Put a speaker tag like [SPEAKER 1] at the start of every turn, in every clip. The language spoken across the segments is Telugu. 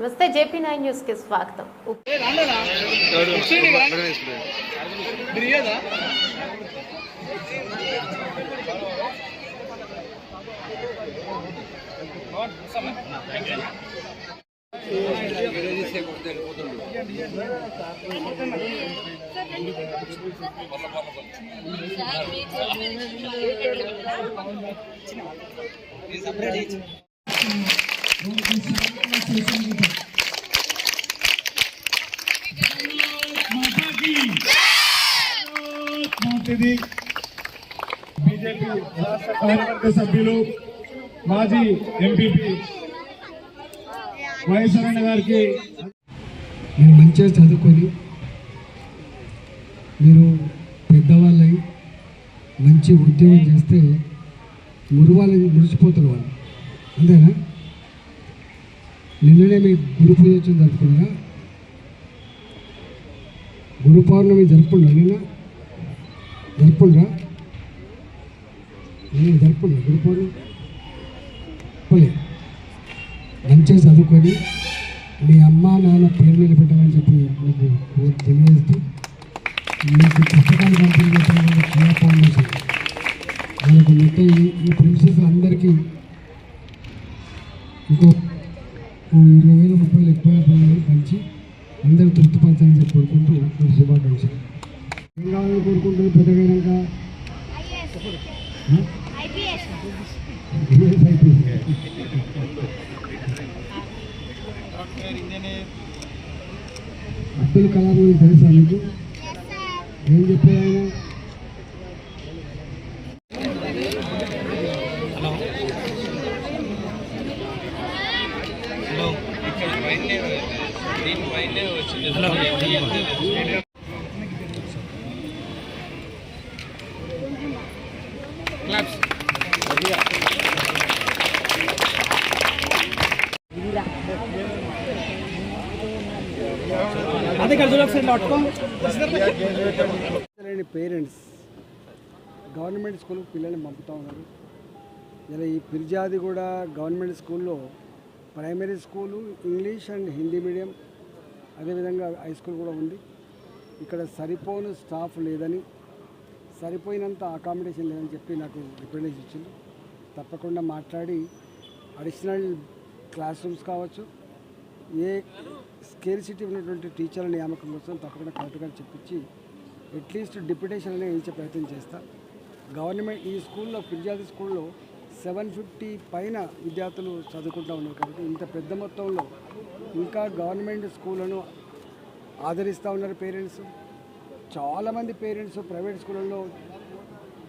[SPEAKER 1] నమస్తే జేపీ నైన్ న్యూస్ కి స్వాగతం ఉప్-
[SPEAKER 2] బీజేపీ రాష్ట్ర కార్యవర్గ సభ్యులు మాజీ ఎంపీపీ వైఎస్ఆర్ గారికి
[SPEAKER 3] మీరు మంచిగా చదువుకొని మీరు పెద్దవాళ్ళై మంచి ఉద్యోగం చేస్తే మురువాళ్ళని మురిసిపోతారు వాళ్ళు. అంతేనా? నిన్ననే మీ గురు పూజ వచ్చింది జరుపుకున్నారా గురు పౌర్ణమి జరుపుకున్నా నిన్న? జరుపుకుండ్రా నేను జరుపుకున్నా గురు పౌర్ణమి? చెప్పలే మంచిగా చదువుకొని మీ అమ్మ నాన్న పేరు నిలబెట్టమని చెప్పి మీకు కోరి తెలియజేస్తూ మీకు పుస్తకాలు పంపిణీ చేసిన ఫౌండేషన్ మొత్తం ఈ ప్రిన్సెస్ అందరికీ ఇంకో ఇరవై వేలు ముప్పై వేలు ఎక్కువ పంచి అందరూ తృప్తిపరచాలని చెప్పి కోరుకుంటూ మీకు శుభాకాంక్షలు. ఏం కావాలని కోరుకుంటుంది పెద్దగైనాక అబ్దుల్ కలాం గురించి తెలుసా మీకు? ఏం చెప్పారు? పేరెంట్స్ గవర్నమెంట్ స్కూల్కి పిల్లల్ని పంపుతూ ఉన్నారు. ఇలా ఈ పిర్జాది కూడా గవర్నమెంట్ స్కూల్లో primary school English and Hindi medium అదేవిధంగా హై స్కూల్ కూడా ఉంది. ఇక్కడ సరిపోను స్టాఫ్ లేదని సరిపోయినంత అకామిడేషన్ లేదని చెప్పి నాకు రిప్రజెంట్ ఇచ్చింది తప్పకుండా మాట్లాడి అడిషనల్ క్లాస్ రూమ్స్ కావచ్చు ఏ స్కేర్సిటీ ఉన్నటువంటి టీచర్ల నియామకం కోసం తప్పకుండా కరెక్ట్గా చెప్పించి అట్లీస్ట్ డిప్యుటేషన్ అనేది ఇచ్చే ప్రయత్నం చేస్తా. గవర్నమెంట్ ఈ స్కూల్లో ఫిర్యాదు స్కూల్లో సెవెన్ ఫిఫ్టీ పైన విద్యార్థులు చదువుకుంటూ ఉన్నారు కాబట్టి ఇంత పెద్ద మొత్తంలో ఇంకా గవర్నమెంట్ స్కూళ్ళను ఆదరిస్తూ ఉన్నారు పేరెంట్స్. చాలామంది పేరెంట్స్ ప్రైవేట్ స్కూళ్ళలో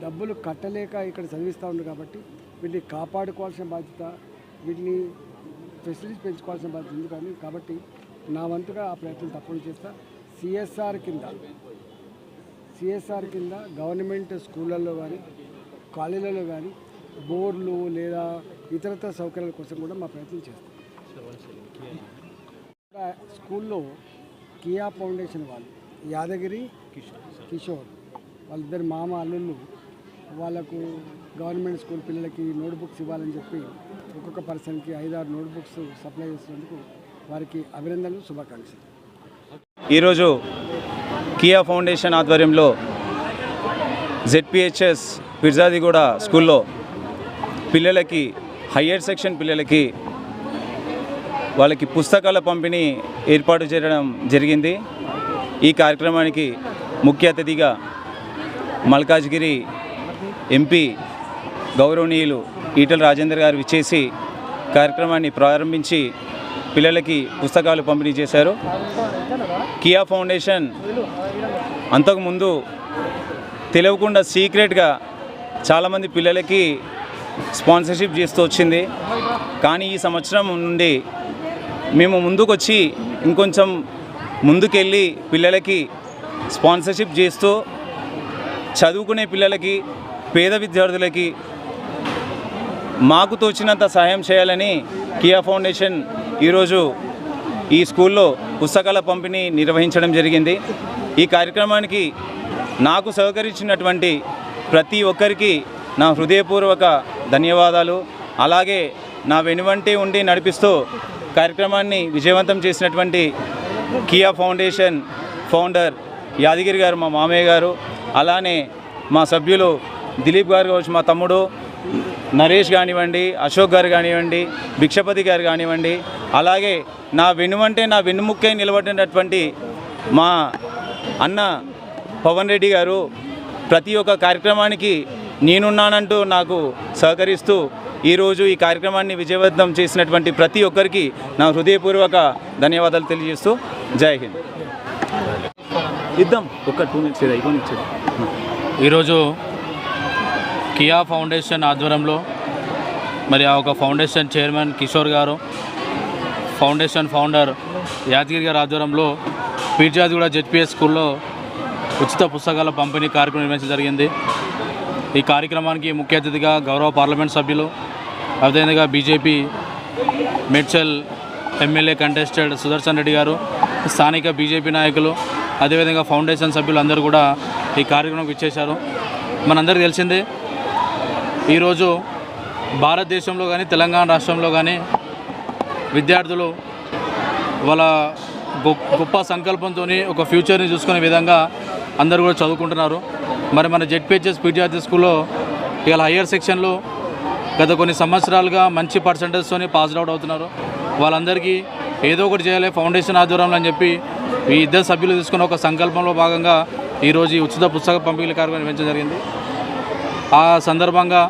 [SPEAKER 3] డబ్బులు కట్టలేక ఇక్కడ చదివిస్తూ ఉన్నారు కాబట్టి వీటిని కాపాడుకోవాల్సిన బాధ్యత వీటిని ఫెసిలిటీస్ పెంచుకోవాల్సిన బాధ్యత ఉంది కానీ కాబట్టి నా వంతుగా ఆ ప్రయత్నం తప్పకుండా చేస్తా. సిఎస్ఆర్ కింద సిఎస్ఆర్ కింద గవర్నమెంట్ స్కూళ్ళల్లో కానీ కాలేజీలలో కానీ బోర్లు లేదా ఇతరత్ర సౌకర్యాల కోసం కూడా మా ప్రయత్నం చేస్తాం. స్కూల్లో కియా ఫౌండేషన్ వాళ్ళు యాదగిరి కిషోర్. వాళ్ళిద్దరు మామ అల్లుళ్ళు వాళ్ళకు గవర్నమెంట్ స్కూల్ పిల్లలకి నోట్ బుక్స్ ఇవ్వాలని చెప్పి ఒక్కొక్క పర్సన్కి ఐదారు నోట్ బుక్స్ సప్లై చేసినందుకు వారికి అభినందనలు శుభాకాంక్షలు.
[SPEAKER 4] ఈరోజు కియా ఫౌండేషన్ ఆధ్వర్యంలో జెడ్పిహెచ్ఎస్ పిర్జాదిగూడ స్కూల్లో పిల్లలకి హయ్యర్ సెక్షన్ పిల్లలకి వాళ్ళకి పుస్తకాల పంపిణీ ఏర్పాటు చేయడం జరిగింది. ఈ కార్యక్రమానికి ముఖ్య అతిథిగా మల్కాజ్గిరి ఎంపీ గౌరవనీయులు ఈటల రాజేందర్ గారు విచ్చేసి కార్యక్రమాన్ని ప్రారంభించి పిల్లలకి పుస్తకాలు పంపిణీ చేశారు. కియా ఫౌండేషన్ అంతకుముందు తెలియకుండా సీక్రెట్గా చాలామంది పిల్లలకి స్పాన్సర్షిప్ చేస్తూ వచ్చింది. కానీ ఈ సంవత్సరం నుండి మేము ముందుకొచ్చి ఇంకొంచెం ముందుకెళ్ళి పిల్లలకి స్పాన్సర్షిప్ చేస్తూ చదువుకునే పిల్లలకి పేద విద్యార్థులకి మాకు తోచినంత సహాయం చేయాలని కియా ఫౌండేషన్ ఈరోజు ఈ స్కూల్లో పుస్తకాల పంపిణీ నిర్వహించడం జరిగింది. ఈ కార్యక్రమానికి నాకు సహకరించినటువంటి ప్రతి ఒక్కరికి నా హృదయపూర్వక ధన్యవాదాలు. అలాగే నా వెనువంటి ఉండి నడిపిస్తూ కార్యక్రమాన్ని విజయవంతం చేసినటువంటి కియా ఫౌండేషన్ ఫౌండర్ యాదగిరి గారు మా మామయ్య గారు అలానే మా సభ్యులు దిలీప్ గారు కావచ్చు మా తమ్ముడు నరేష్ కానివ్వండి అశోక్ గారు కానివ్వండి భిక్షపతి గారు కానివ్వండి అలాగే నా వెనువంటే నా వెన్నుముక్కై నిలబడినటువంటి మా అన్న పవన్ రెడ్డి గారు ప్రతి ఒక్క కార్యక్రమానికి నేనున్నానంటూ నాకు సహకరిస్తూ ఈరోజు ఈ కార్యక్రమాన్ని విజయవంతం చేసినటువంటి ప్రతి ఒక్కరికి నా హృదయపూర్వక ధన్యవాదాలు తెలియజేస్తూ జై హింద్. ఇద్దాం ఒక టూ మినిట్స్ ఐదు మినిట్స్
[SPEAKER 5] ఈరోజు కియా ఫౌండేషన్ ఆధ్వర్యంలో మరి ఆ ఒక ఫౌండేషన్ చైర్మన్ కిషోర్ గారు ఫౌండేషన్ ఫౌండర్ యాదగిరి గారి ఆధ్వర్యంలో పీర్జాదిగూడ జెడ్పిఎస్ స్కూల్లో ఉచిత పుస్తకాల పంపిణీ కార్యక్రమం నిర్వహించడం జరిగింది. ఈ కార్యక్రమానికి ముఖ్య అతిథిగా గౌరవ పార్లమెంట్ సభ్యులు అదేవిధంగా BJP Medchal MLA contested Sudarshan Reddy garu స్థానిక బీజేపీ నాయకులు అదేవిధంగా ఫౌండేషన్ సభ్యులు అందరూ కూడా ఈ కార్యక్రమంకి ఇచ్చేశారు మనందరికీ తెలిసిందే ఈరోజు భారతదేశంలో కానీ తెలంగాణ రాష్ట్రంలో కానీ విద్యార్థులు వాళ్ళ గొప్ప సంకల్పంతో ఒక ఫ్యూచర్ని చూసుకునే విధంగా అందరూ కూడా చదువుకుంటున్నారు. మరి మన జెడ్పిహెచ్ఎస్ పీటీఆర్టీ స్కూల్లో ఇలా హయ్యర్ సెక్షన్లో గత కొన్ని సంవత్సరాలుగా మంచి పర్సంటేజ్తోని పాస్ అవుట్ అవుతున్నారు. వాళ్ళందరికీ ఏదో ఒకటి చేయాలి ఫౌండేషన్ ఆధ్వర్యంలో అని చెప్పి ఈ ఇద్దరు సభ్యులు తీసుకున్న ఒక సంకల్పంలో భాగంగా ఈరోజు ఈ ఉచిత పుస్తక పంపిణీ కార్యక్రమం నిర్వహించడం జరిగింది. ఆ సందర్భంగా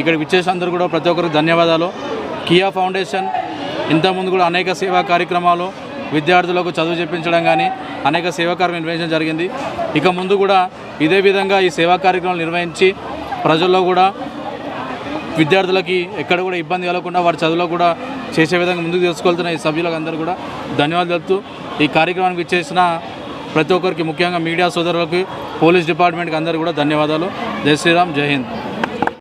[SPEAKER 5] ఇక్కడ విచ్చేసిన అందరూ కూడా ప్రతి ఒక్కరికి ధన్యవాదాలు. కియా ఫౌండేషన్ ఇంతకుముందు కూడా అనేక సేవా కార్యక్రమాలు విద్యార్థులకు చదువు చెప్పించడం కానీ అనేక సేవా కార్యక్రమం నిర్వహించడం జరిగింది. ఇక ముందు కూడా ఇదే విధంగా ఈ సేవా కార్యక్రమాలు నిర్వహించి ప్రజల్లో కూడా విద్యార్థులకి ఎక్కడ కూడా ఇబ్బంది కలగకుండా వారి చదువులో కూడా చేసే విధంగా ముందుకు తీసుకెళ్తున్న ఈ సభ్యులకు అందరూ కూడా ధన్యవాదాలు తెలుపుతూ ఈ కార్యక్రమానికి ఇచ్చేసిన ప్రతి ఒక్కరికి ముఖ్యంగా మీడియా సోదరులకు పోలీస్ డిపార్ట్మెంట్కి అందరూ కూడా ధన్యవాదాలు. జై శ్రీరామ్ జై హింద్.